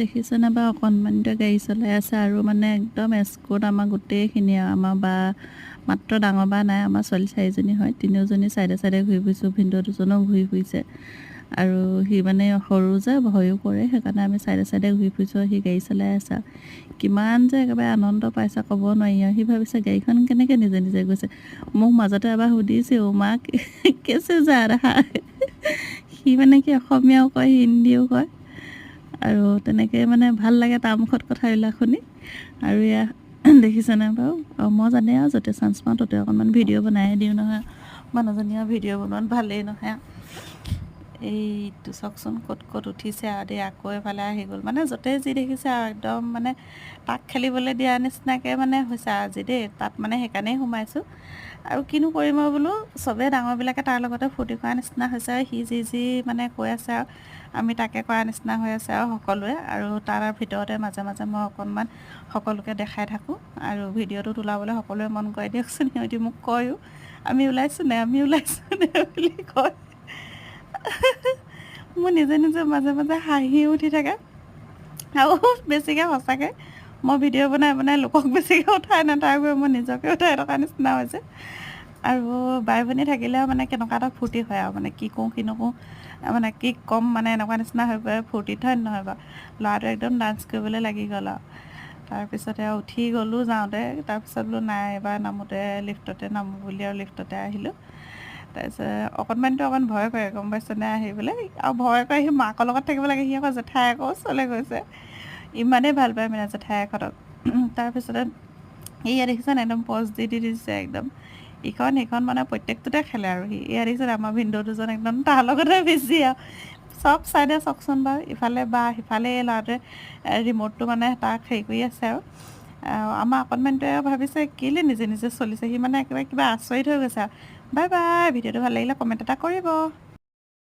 দেখিছেনে বাৰু অকণমানিতে গাড়ী চলাই আছে আৰু মানে একদম এস্কৰ্ট আমাৰ গোটেইখিনি আৰু আমাৰ বা মাত্ৰ ডাঙৰ বা নাই আমাৰ ছোৱালী চাৰিজনী হয় তিনিওজনী চাইডে চাইডে ঘূৰি ফুৰিছোঁ ভিনদেউ দুজনো ঘূৰি ফুৰিছে। আৰু সি মানে সৰু যে ভয়ো কৰে সেইকাৰণে আমি চাইডে চাইডে ঘূৰি ফুৰিছোঁ সি গাড়ী চলাই আছে কিমান যে একেবাৰে আনন্দ পাইছে ক'ব নোৱাৰি আৰু। সি ভাবিছে গাড়ীখন কেনেকৈ নিজে নিজে গৈছে? মোক মাজতে এবাৰ সুধিছে অ' মাক কেছে যা ৰাহা সি মানে কি অসমীয়াও কয় হিন্দীও কয়। আৰু তেনেকৈ মানে ভাল লাগে তাৰ মুখত কথাবিলাক শুনি। আৰু এয়া দেখিছেনে বাৰু? আৰু মই জানে আৰু য'তে চান্স পাওঁ ত'তে অকণমান ভিডিঅ' বনাই দিওঁ নহয়। মানুহজনীয়ে ভিডিঅ' বনোৱাত ভালেই নহয়। এইটো চাওকচোন ক'ত ক'ত উঠিছে আৰু দেই আকৌ এফালে আহি গ'ল। মানে য'তে যি দেখিছে আৰু একদম মানে তাক খেলিবলৈ দিয়া নিচিনাকৈ মানে হৈছে আজি দেই তাত মানে সেইকাৰণেই সোমাইছোঁ। আৰু কিনো কৰিম আৰু বোলো চবেই ডাঙৰবিলাকে তাৰ লগতে ফূৰ্তি কৰা নিচিনা হৈছে আৰু সি যি যি মানে কৈ আছে আৰু আমি তাকে কৰা নিচিনা হৈ আছে আৰু সকলোৱে। আৰু তাৰ ভিতৰতে মাজে মাজে মই অকণমান সকলোকে দেখাই থাকোঁ আৰু ভিডিঅ'টোত ওলাবলৈ সকলোৱে মন কৰে দিয়কচোন সিহঁতি মোক কয়ো আমি ওলাইছোঁ নে আমি ওলাইছোঁ নে বুলি কয়। মোৰ নিজে নিজে মাজে মাজে হাঁহি উঠি থাকে। আৰু বেছিকৈ সঁচাকৈ মই ভিডিঅ' বনাই বনাই লোকক বেছিকৈ উঠাই নাথাৰ গৈ মই নিজকে উঠাই থকা নিচিনা হৈছে। আৰু বাই ভনী থাকিলে মানে কেনেকুৱা এটা ফূৰ্তি হয় আৰু মানে কি কওঁ কি নকওঁ মানে কি ক'ম মানে এনেকুৱা নিচিনা হৈ পৰে ফূৰ্তিত হয় নহয় বাৰু। ল'ৰাটো একদম ডান্স কৰিবলৈ লাগি গ'ল আৰু। তাৰপিছতে আৰু উঠি গ'লোঁ যাওঁতে তাৰপিছত বোলো নাই এবাৰ নামোতে লিফ্টতে নামো বুলি আৰু লিফ্টতে আহিলোঁ। তাৰপিছত অকণমানিতো অকণ ভয় কৰে গম পাইছেনে আহি পেলাই আৰু ভয় কৰে সি মাকৰ লগত থাকিব লাগে সি আকৌ জেঠাই আকৌ ওচৰলৈ গৈছে। ইমানেই ভাল পায় মানে জেঠাইহঁতক তাৰপিছতে এয়া দেখিছেনে একদম পজ দি দি দিছে একদম। ইখন সিখন মানে প্ৰত্যেকটোতে খেলে আৰু সি। এয়া দেখিছেনে আমাৰ ভিনদেউ দুজন একদম তাৰ লগতে বেছি আৰু। চব চাইডে চাওকচোন বাৰু ইফালে বা সিফালে এই ল'ৰাটোৱে ৰিম'টটো মানে তাক হেৰি কৰি আছে আৰু। আমাৰ অকণমানিটোৱে ভাবিছে কেলৈ নিজে নিজে চলিছে? সি মানে একেবাৰে কিবা আচৰিত হৈ গৈছে আৰু। বাই বাই ভিডিঅ'টো ভাল লাগিলে কমেণ্ট এটা কৰিব।